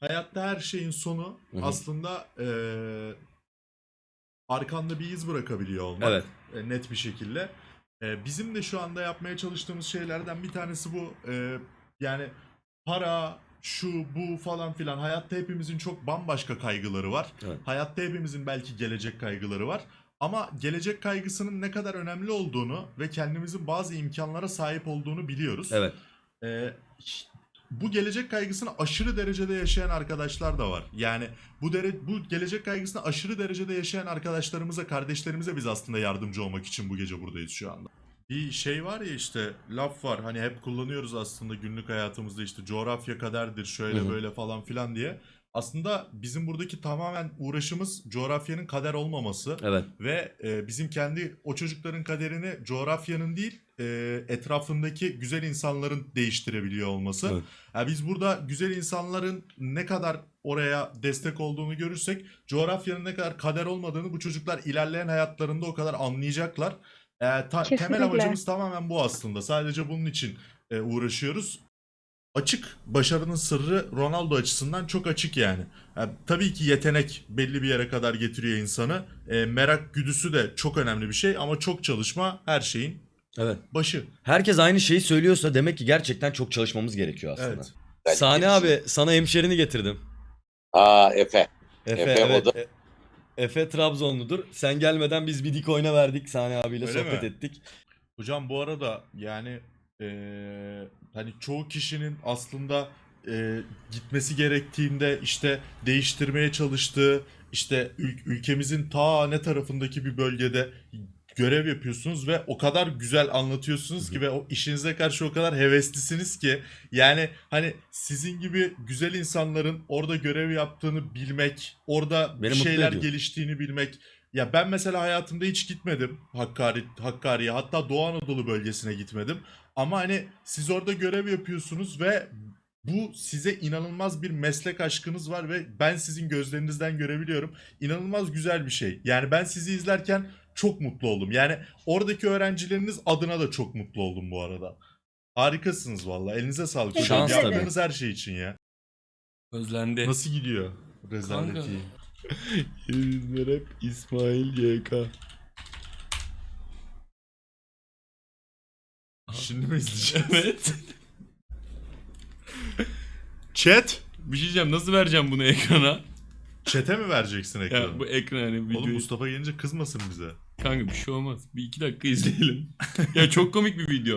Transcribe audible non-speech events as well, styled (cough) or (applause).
hayatta her şeyin sonu Hı hı. aslında eee, arkanda bir iz bırakabiliyor olmak. Evet. e, net bir şekilde. E, bizim de şu anda yapmaya çalıştığımız şeylerden bir tanesi bu. E, yani para, şu, bu falan filan. Hayatta hepimizin çok bambaşka kaygıları var. Evet. Hayatta hepimizin belki gelecek kaygıları var. Ama gelecek kaygısının ne kadar önemli olduğunu ve kendimizin bazı imkanlara sahip olduğunu biliyoruz. Evet. Ee, bu gelecek kaygısını aşırı derecede yaşayan arkadaşlar da var. Yani bu dere bu gelecek kaygısını aşırı derecede yaşayan arkadaşlarımıza, kardeşlerimize biz aslında yardımcı olmak için bu gece buradayız şu anda. Bir şey var ya işte laf var hani hep kullanıyoruz aslında günlük hayatımızda işte coğrafya kaderdir şöyle böyle falan filan diye. Aslında bizim buradaki tamamen uğraşımız coğrafyanın kader olmaması. Evet. Ve e, bizim kendi o çocukların kaderini coğrafyanın değil e, etrafındaki güzel insanların değiştirebiliyor olması. Evet. Ya biz burada güzel insanların ne kadar oraya destek olduğunu görürsek coğrafyanın ne kadar kader olmadığını bu çocuklar ilerleyen hayatlarında o kadar anlayacaklar. E, ta- temel amacımız tamamen bu aslında. Sadece bunun için e, uğraşıyoruz. Açık başarının sırrı Ronaldo açısından çok açık yani. Ya, tabii ki yetenek belli bir yere kadar getiriyor insanı. E, merak güdüsü de çok önemli bir şey ama çok çalışma her şeyin Evet. başı. Herkes aynı şeyi söylüyorsa demek ki gerçekten çok çalışmamız gerekiyor aslında. Evet. Belki Sani abi sana hemşerini getirdim. Aa Efe. Efe, Efe, o evet. da- E- Efe Trabzonludur. Sen gelmeden biz bir dik oyna verdik. Sani abiyle Öyle sohbet mi? ettik. Hocam bu arada yani eee, hani çoğu kişinin aslında eee, gitmesi gerektiğinde işte değiştirmeye çalıştığı işte ül- ülkemizin ta ne tarafındaki bir bölgede görev yapıyorsunuz ve o kadar güzel anlatıyorsunuz ki ve o işinize karşı o kadar heveslisiniz ki yani hani sizin gibi güzel insanların orada görev yaptığını bilmek, orada Beni bir mutlu şeyler ediyor. geliştiğini bilmek ya ben mesela hayatımda hiç gitmedim Hakkari Hakkari'ye hatta Doğu Anadolu bölgesine gitmedim. Ama hani siz orada görev yapıyorsunuz ve bu size inanılmaz bir meslek aşkınız var ve ben sizin gözlerinizden görebiliyorum. İnanılmaz güzel bir şey. Yani ben sizi izlerken çok mutlu oldum. Yani oradaki öğrencileriniz adına da çok mutlu oldum bu arada. Harikasınız valla. Elinize sağlık. hocam. Şans tabii. Yaptığınız her şey için ya. Özlendi. Nasıl gidiyor? Kanka. Rezaleti. (laughs) Yeminler hep İsmail YK. Şimdi mi izleyeceğiz? (laughs) Evet. Chat. Bir şey diyeceğim nasıl vereceğim bunu ekrana? Chat'e mi vereceksin ekranı? Ya bu ekran hani Oğlum videoyu. Mustafa gelince kızmasın bize. Kanka bir şey olmaz. Bir iki dakika izleyelim. (laughs) ya çok komik bir video.